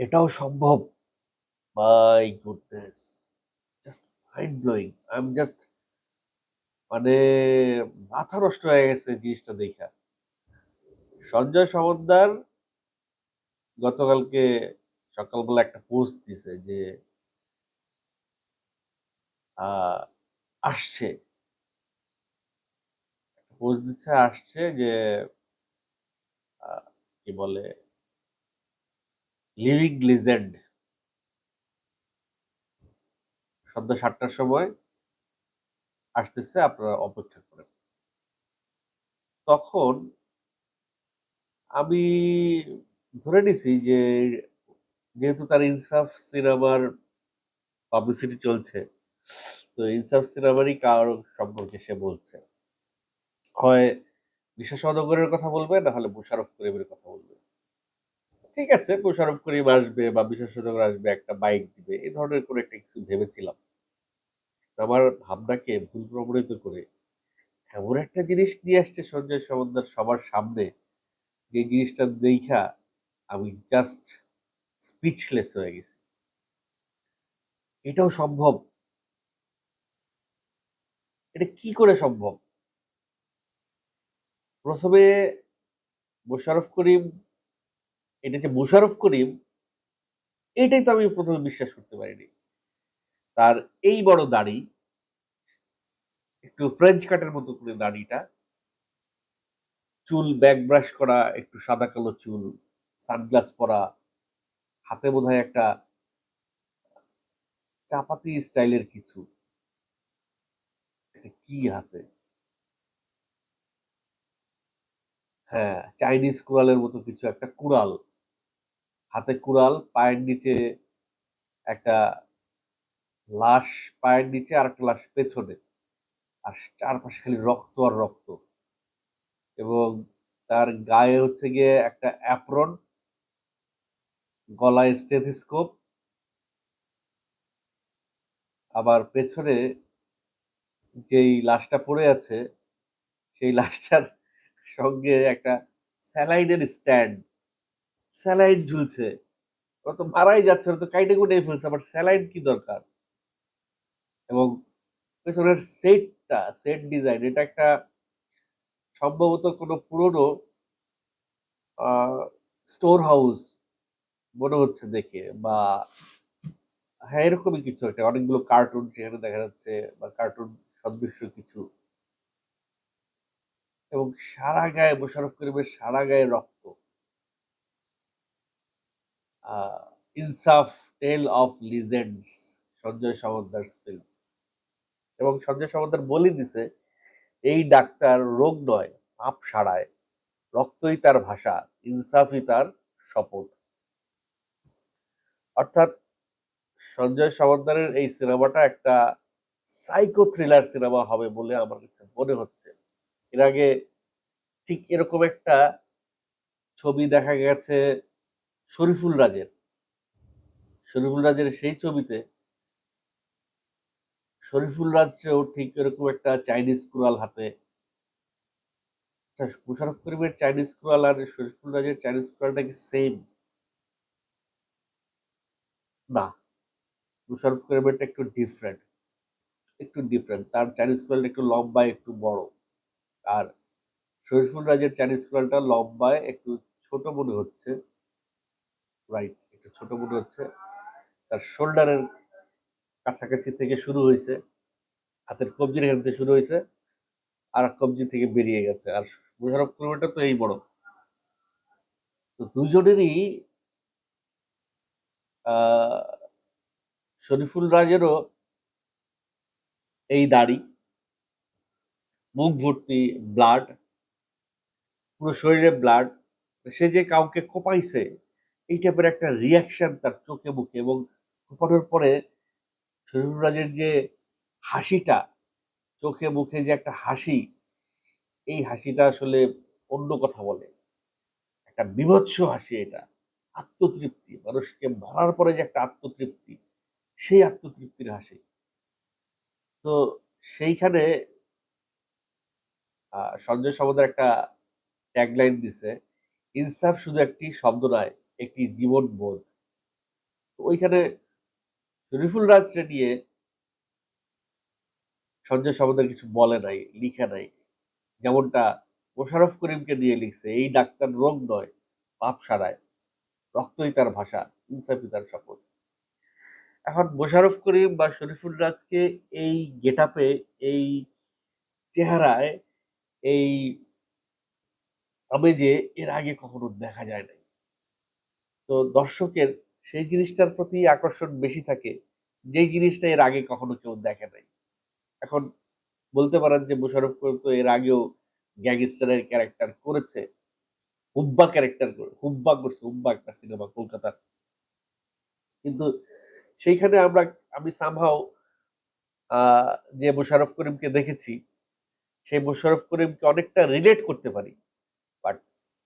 এটাও সম্ভব? My goodness just mind blowing I am just মানে মাথা নষ্ট হয়ে গেছে জিনিসটা দেখা। সঞ্জয় সমদ্দার গতকালকে সকালবেলা একটা পোস্ট দিছে যে আসছে। পোস্ট দিচ্ছে আসছে যে কি বলে লিভিং লিজেন্ড সন্ধ্যা সাতটার সময় আসতেছে, আপনারা অপেক্ষা করেন। তখন আমি ধরে নিছি যে, যেহেতু তার ইনসাফ সিনেমার পাবলিসিটি চলছে, তো ইনসাফ সিনেমারই কারও সম্পর্কে সে বলছে। হয় বিশ্বাস নগরের কথা বলবে, না হলে মুশারফ করিমের কথা বলবে। ঠিক আছে মোশারফ করিম আসবে বা নগর আসবে, একটা বাইক দিবে, এই ধরনের কোনো একটা কিছু ভেবেছিলাম। আমার ভাবনাকে ভুল প্রমাণিত করে এমন একটা জিনিস নিয়ে আসছে সঞ্জয় সমন্দার সবার সামনে, যে জিনিসটা দেখা আমি জাস্ট স্পিচলেস হয়ে গেছি। এটাও সম্ভব? এটা কি করে সম্ভব? প্রথমে মোশারফ করিম এটা যে মুশারফ করিম, এটাই তো আমি প্রথমে বিশ্বাস করতে পারিনি। তার এই বড় দাড়ি, একটু ফ্রেঞ্চ কাটের মতো করে দাড়িটা, চুল ব্যাক ব্রাশ করা, একটু সাদা কালো চুল সানগ্লাস পরা, হাতে বোধহয় একটা চাপাতি স্টাইলের কিছু। কি হাতে? হ্যাঁ চাইনিজ কুড়ালের মতো কিছু একটা কুড়াল। হাতে কুড়াল, পায়ের নিচে একটা লাশ, পায়ের নিচে আর একটা লাশ পেছনে। আর চারপাশে খালি রক্ত আর রক্ত। এবং তার গায়ে হচ্ছে গিয়ে একটা অ্যাপ্রন গলায় স্টেথিস্কোপ আবার পেছনে যেই লাশটা পড়ে আছে, সেই লাশটার সঙ্গে একটা স্যালাইনের স্ট্যান্ড স্যালাইন ঝুলছে। ওরা তো মারাই যাচ্ছে, ওরা তো কাইটে কুটে ফেলছে, আবার স্যালাইন কি দরকার? এবং পেছনের সেটটা, সেট ডিজাইন, এটা একটা সম্ভবত কোনো পুরনো স্টোর হাউস মনে হচ্ছে দেখে, বা হ্যাঁ এরকমই কিছু একটা, অনেকগুলো কার্টুন সেখানে দেখা যাচ্ছে, বা কার্টুন সদৃশ্য কিছু। এবং সারা গায়ে মোশারফ করিমের সারা গায়ে রক্ত। Insaaf, tale of legends, Sanjay সামন্তার film এবং সঞ্জয় সামন্তার বলে দিছে, এই ডাক্তার রোগ নয়, পাপ সারায়, রক্তই তার ভাষা, ইনসাফই তার শপথ। অর্থাৎ সঞ্জয় সামন্তারের এই সিনেমাটা একটা সাইকো থ্রিলার সিনেমা হবে বলে আমার কাছে মনে হচ্ছে। এর আগে ঠিক এরকম একটা ছবি দেখা গেছে শরীফুল রাজের। শরীফুল রাজের সেই ছবিতে শরীফুল রাজকেও ঠিক এরকম একটা চাইনিজ কুড়াল হাতে আচ্ছা মুশারফ করিমের চাইনিজ কুড়াল আর শরীফুল রাজের চাইনিজ কুড়ালটা কি সেম না মুশারফ করিমেরটা একটু ডিফারেন্ট একটু ডিফারেন্ট তার চাইনিজ কুড়ালটা একটু লম্বায়, একটু বড়। আর শরীফুল রাজের চাইনিজ কুড়ালটা লম্বায়, একটু ছোট মনে হচ্ছে। রাইট, একটু ছোট মনে হচ্ছে। তার শোল্ডারের কাছাকাছি থেকে শুরু হয়েছে। হাতের কবজির এখান থেকে শুরু হয়েছে। আর কবজি থেকে বেরিয়ে গেছে। আর মুশারফ করিমেরটা তো এই বড়। তো দুজনেরই শরীফুল রাজেরও এই দাড়ি। মুখ ভর্তি ব্লাড। পুরো শরীরে ব্লাড। সে যে কাউকে কোপাইছে এই টাইপের একটা রিয়াকশন তার চোখে, মুখে এবং কোপানোর পরে শরীফুল রাজের যে হাসিটা, চোখে, মুখে যে একটা হাসি, এই হাসিটা আসলে অন্য কথা বলে। একটা বিভৎস হাসি এটা, আত্মতৃপ্তি, মানুষকে মারার পরে যে একটা আত্মতৃপ্তি, সেই আত্মতৃপ্তির হাসি। তো সেইখানে সঞ্জয় সমুদ্র একটা ট্যাগলাইন দিছে, ইনসাফ শুধু একটি শব্দ নয় একটি জীবন বোধ। ওইখানে শরীফুল রাজকে নিয়ে সঞ্জয় সামন্তের কিছু বলে নাই, লিখে নাই। যেমনটা মোশারফ করিমকে নিয়ে লিখছে, এই ডাক্তার রোগ নয়, পাপ সারায়। রক্তই তার ভাষা ইনসাফি তার শপথ। এখন মোশারফ করিম বা শরীফুল রাজকে এই গেটাপে, এই চেহারায়, এই আমেজে এর আগে কখনো দেখা যায় নাই। তো দর্শকের সেই জিনিসটার প্রতি আকর্ষণ বেশি থাকে, যেই জিনিসটা এর আগে কখনো কেউ দেখে নাই। এখন বলতে পারেন যে মোশারফ করিম তো এর আগেও গ্যাংস্টারের ক্যারেক্টার করেছে, হুব্বা ক্যারেক্টার করে, হুব্বা করছে, হুব্বা একটা সিনেমা কলকাতার। কিন্তু সেইখানে আমরা, আমি সামহাও যে মোশারফ করিমকে দেখেছি, সেই মোশারফ করিমকে অনেকটা রিলেট করতে পারি। বাট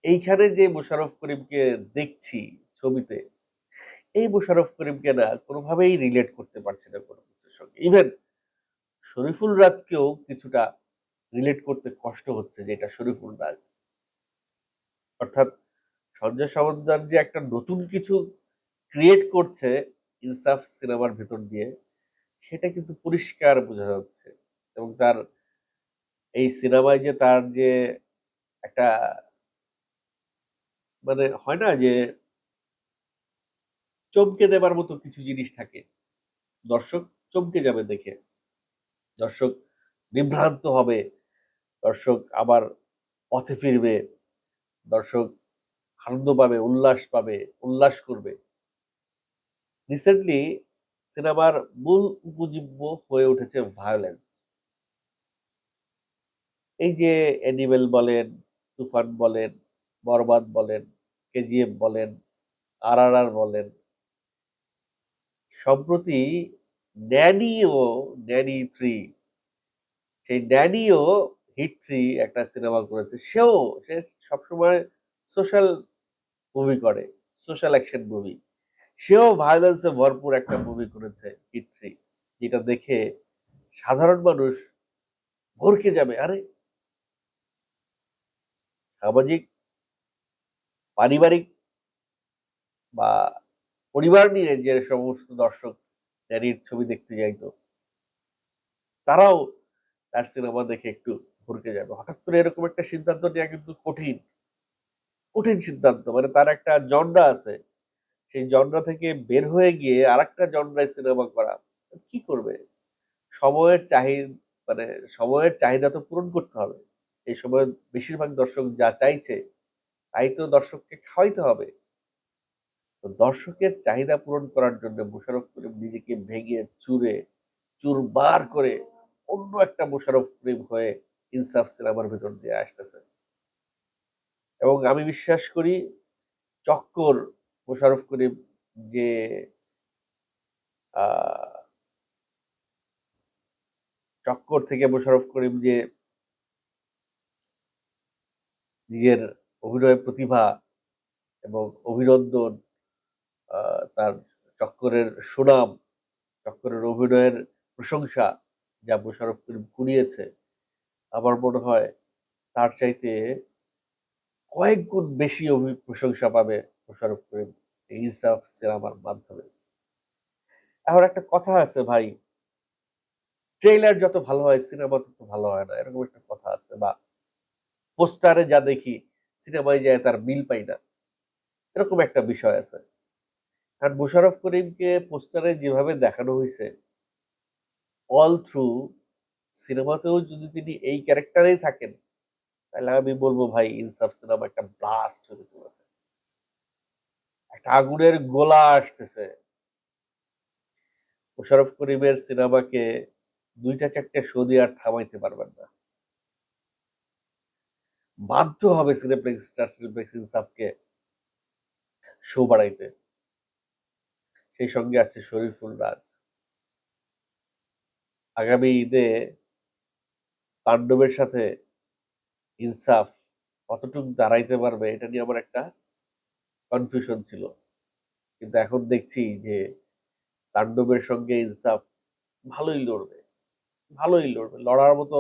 এইখানে যে মোশারফ করিমকে দেখছি ছবিতে। এই মোশারফ করিমকে না কোনোভাবেই রিলেট করতে পারছি না কোনো কিছুর সঙ্গে। ইভেন শরীফুল রাজকেও কিছুটা রিলেট করতে কষ্ট হচ্ছে যে এটা শরীফুল রাজ। অর্থাৎ সঞ্জয় সামন্তার যে একটা নতুন কিছু ক্রিয়েট করছে ইনসাফ সিনেমার ভেতর দিয়ে, সেটা কিন্তু পরিষ্কার বোঝা যাচ্ছে। এবং তার এই সিনেমায় যে তার যে একটা মানে হয় না যে চমকে দেবার মতো কিছু জিনিস থাকে। দর্শক চমকে যাবে দেখে। দর্শক বিভ্রান্ত হবে। দর্শক আবার পথে ফিরবে। দর্শক আনন্দ পাবে, উল্লাস পাবে, উল্লাস করবে। রিসেন্টলি সিনেমার মূল উপজীব্য হয়ে উঠেছে ভায়োলেন্স এই যে অ্যানিমেল বলেন, তুফান বলেন, বরবাদ বলেন কেজিএফ বলেন আর বলেন সম্প্রতি ন্যানিও ন্যানি থ্রি সেই ন্যানিও হিট থ্রি একটা সিনেমা করেছে। সেও, সে সবসময় সোশ্যাল মুভি করে সোশ্যাল অ্যাকশন মুভি সেও ভায়োলেন্সে ভরপুর একটা মুভি করেছে হিট থ্রি যেটা দেখে সাধারণ মানুষ ভরকে যাবে। আরে! সামাজিক, পারিবারিক বা পরিবার নিয়ে যে সমস্ত দর্শক ন্যানির ছবি দেখতে যাইতো তারাও তার সিনেমা দেখে একটু ভরকে যাবে। হঠাৎ করে এরকম একটা সিদ্ধান্ত নেওয়া কিন্তু কঠিন কঠিন সিদ্ধান্ত। মানে তার একটা জন্ডা আছে, সেই জন্ডা থেকে বের হয়ে গিয়ে আর একটা জন্ডায় সিনেমা করা, কি করবে? সময়ের চাহিদা মানে সময়ের চাহিদা তো পূরণ করতে হবে। এই সময় বেশিরভাগ দর্শক যা চাইছে, তাই তো দর্শককে খাওয়াইতে হবে। তো দর্শকের চাহিদা পূরণ করার জন্য মোশারফ করিম নিজেকে ভেঙে, চুরে চুরবার করে অন্য একটা মোশারফ করিম হয়ে ইনসাফ সিনেমার ভেতর দিয়ে আসতেছে। এবং আমি বিশ্বাস করি চক্কর মোশারফ করিম যে চক্কর থেকে মোশারফ করিম যে নিজের অভিনয় প্রতিভা এবং অভিনন্দন তার চক্করের সুনাম, চক্করের অভিনয়ের প্রশংসা যা মোশারফ করিম কুড়িয়েছে, আমার মনে হয় তার চাইতে কয়েক গুণ বেশি অভি, প্রশংসা পাবে মোশারফ করিম এই ইনসাফ সিনেমার মাধ্যমে। এখন একটা কথা আছে ভাই, ট্রেইলার যত ভালো হয়, সিনেমা তত ভালো হয় না, এরকম একটা কথা আছে বা পোস্টারে যা দেখি, সিনেমায় যায় তার মিল পাই না, এরকম একটা বিষয় আছে। আর মুশারফ করিমকে পোস্টারে যেভাবে দেখানো হয়েছে অল থ্রু সিনেমাতেও যদি তিনি এই ক্যারেক্টারেই থাকেন, তাহলে আমি বলব ভাই, ইনসাফ সিনেমা একটা ব্লাস্ট হতে চলেছে একটা আগুনের গোলা আসতেছে। মুশারফ করিমের সিনেমাকে দুইটা চারটে শো দিয়ে আর থামাইতে পারবেন না। বাধ্য হবে সিনেপ্লেক্স স্টার সিনেপ্লেক্স ইনসাফকে শো বাড়াইতে সেই সঙ্গে আছে শরীফুল রাজ। আগামী ঈদে তাণ্ডবের সাথে ইনসাফ কতটুকু দাঁড়াইতে পারবে, এটা নিয়ে আমার একটা কনফিউশন ছিল। কিন্তু এখন দেখছি যে তাণ্ডবের সঙ্গে ইনসাফ ভালোই লড়বে ভালোই লড়বে। লড়ার মতো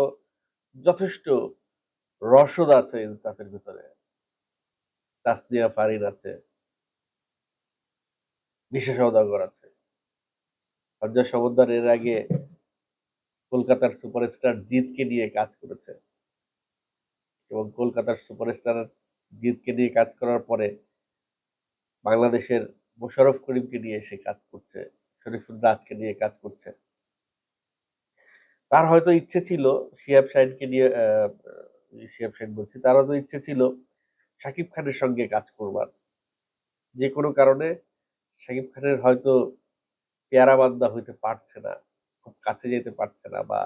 যথেষ্ট রসদ আছে ইনসাফের ভিতরে। তাসনিয়া ফারিন আছে। বিশেষ সওদাগর আছে। সঞ্জয় সমদ্দার এর আগে কলকাতার সুপারস্টার জিতকে নিয়ে কাজ করেছে। এবং কলকাতার সুপারস্টার জিতকে নিয়ে কাজ করার পরে বাংলাদেশের মোশারফ করিমকে নিয়ে সে কাজ করছে শরীফুল রাজকে নিয়ে কাজ করছে। তার হয়তো ইচ্ছে ছিল শিয়াব শাহিনকে নিয়ে শিয়াব শাহিন বলছি, তার হয়তো ইচ্ছে ছিল শাকিব খানের সঙ্গে কাজ করবার। যে কোনো কারণে শাকিব খানের হয়তো পেয়ারা বান্দা হইতে পারছে না, খুব কাছে যেতে পারছে না বা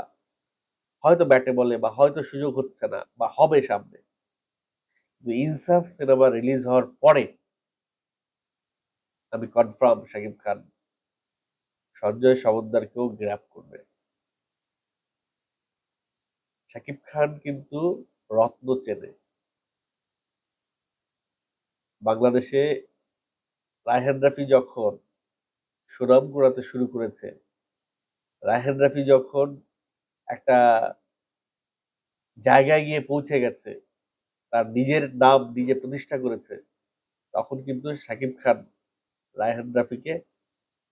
হয়তো ব্যাটে বলে বা হয়তো সুযোগ হচ্ছে না বা হবে সামনে। ইনসাফ সিনেমা রিলিজ হওয়ার পরে আমি কনফার্ম শাকিব খান সঞ্জয় সমদ্দারকেও গ্র্যাপ করবে। শাকিব খান কিন্তু রত্ন চেনে। বাংলাদেশে রায়হান রাফি যখন সুনাম কুড়াতে শুরু করেছে রায়হান রাফি যখন একটা জায়গায় গিয়ে পৌঁছে গেছে, তার নিজের নাম নিজে প্রতিষ্ঠা করেছে, তখন কিন্তু শাকিব খান রায়হান রাফিকে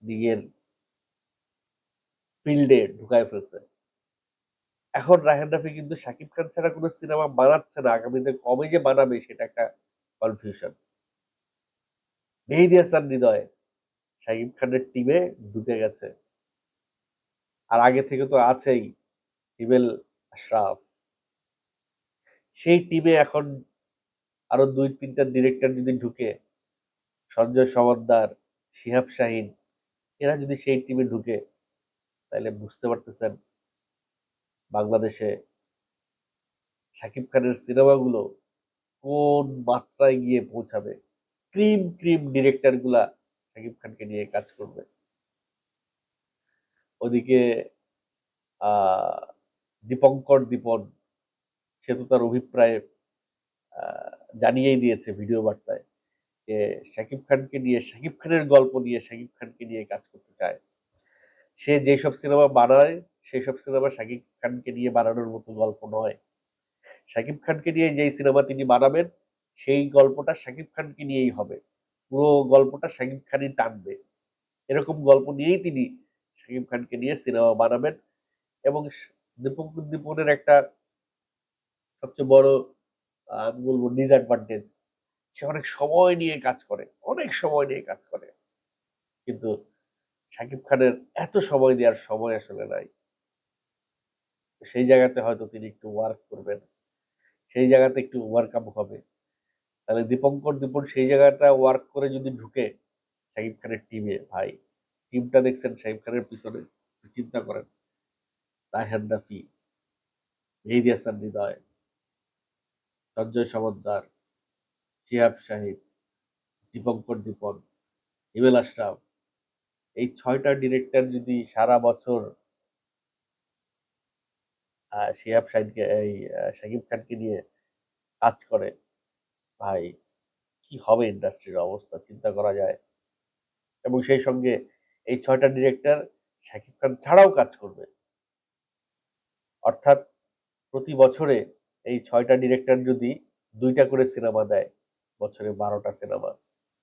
নিজের ফিল্ডে ঢুকায় ফেলছে। এখন রায়হান রাফি কিন্তু শাকিব খান ছাড়া কোনো সিনেমা বানাচ্ছে না, আগামীতে কবে যে বানাবে সেটা একটা কনফিউশন মেহেদি হাসান হৃদয় শাকিব খানের টিমে ঢুকে গেছে। আর আগে থেকে তো আছেই হিমেল আশরাফ। সেই টিমে এখন আরও দুই তিনটা ডিরেক্টর যদি ঢুকে, সঞ্জয় সমদ্দার শিহাব শাহিন, এরা যদি সেই টিমে ঢুকে, তাহলে বুঝতে পারতেছেন বাংলাদেশে শাকিব খানের সিনেমাগুলো কোন মাত্রায় গিয়ে পৌঁছাবে। ক্রিম ক্রিম ডিরেক্টরগুলা শাকিব খানকে নিয়ে কাজ করবে। ওদিকে দীপঙ্কর দীপন, সে তো তার অভিপ্রায় জানিয়েই দিয়েছে ভিডিও বার্তায় যে শাকিব খানকে নিয়ে শাকিব খানের গল্প নিয়ে শাকিব খানকে নিয়ে কাজ করতে চায়। সে যেসব সিনেমা বানায় সেই সব সিনেমা শাকিব খানকে নিয়ে বানানোর মতো গল্প নয়। শাকিব খানকে নিয়ে যেই সিনেমা তিনি বানাবেন সেই গল্পটা শাকিব খানকে নিয়েই হবে। পুরো গল্পটা শাকিব খানই টানবে। এরকম গল্প নিয়েই তিনি শাকিব খানকে নিয়ে সিনেমা বানাবেন এবং দীপক দীপনের একটা সবচেয়ে বড় আমি বলব ডিসঅ্যাডভান্টেজ সে অনেক সময় নিয়ে কাজ করে, অনেক সময় নিয়ে কাজ করে। কিন্তু শাকিব খানের এত সময় দেওয়ার সময় আসলে নাই। সেই জায়গাতে হয়তো তিনি একটু ওয়ার্ক করবেন, সেই জায়গাতে একটু ওয়ার্কআপ হবে। তাহলে দীপঙ্কর দীপন সেই জায়গাটা ওয়ার্ক করে যদি ঢুকে শাকিব খানের টিমে ভাই টিমটা দেখছেন, শাকিব খানের পিছনে চিন্তা করেন। রায়হান রাফি মেহেদি হাসান হৃদয়, সঞ্জয় সমদ্দার শিহাব শাহিদ, দীপঙ্কর দীপন হিমেল আশরাফ, এই ছয়টা ডিরেক্টর যদি সারা বছর শিহাব শাহিদকে, এই শাকিব খানকে নিয়ে কাজ করে ভাই, কি হবে ইন্ডাস্ট্রির অবস্থা? চিন্তা করা যায়। এবং সেই সঙ্গে এই ছয়টা ডিরেক্টর শাকিব খান ছাড়াও কাজ করবে। অর্থাৎ প্রতি বছরে এই ছয়টা ডিরেক্টর যদি দুইটা করে সিনেমা দেয়, বছরে বারোটা সিনেমা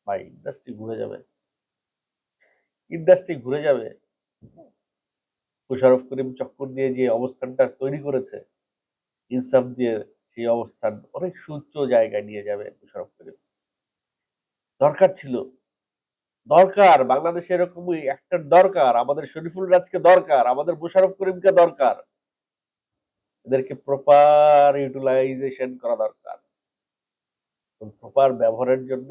ভাই ইন্ডাস্ট্রি ঘুরে যাবে। ইন্ডাস্ট্রি ঘুরে যাবে। মুশারফ করিম চক্কর দিয়ে যে অবস্থানটা তৈরি করেছে, ইনসাফ দিয়ে সেই অবস্থান অনেক সুউচ্চ জায়গায় নিয়ে যাবে মুশারফ করিম দরকার ছিল। দরকার, বাংলাদেশে এরকমই একটা দরকার, আমাদের শরীফুল রাজকে দরকার, আমাদের মোশারফ করিমকে দরকার। এদেরকে প্রপার ইউটিলাইজেশন করা দরকার। প্রপার ব্যবহারের জন্য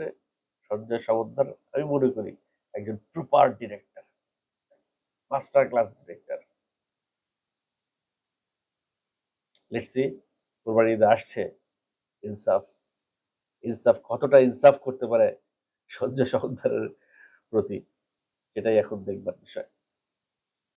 সঞ্জয় সমদ্দার আমি মনে করি, একজন proper director master class director let's see Korbani Eid আসছে, ইনসাফ ইনসাফ কতটা ইনসাফ করতে পারে সহ্য সহকারের প্রতি? সেটাই এখন দেখবার বিষয়।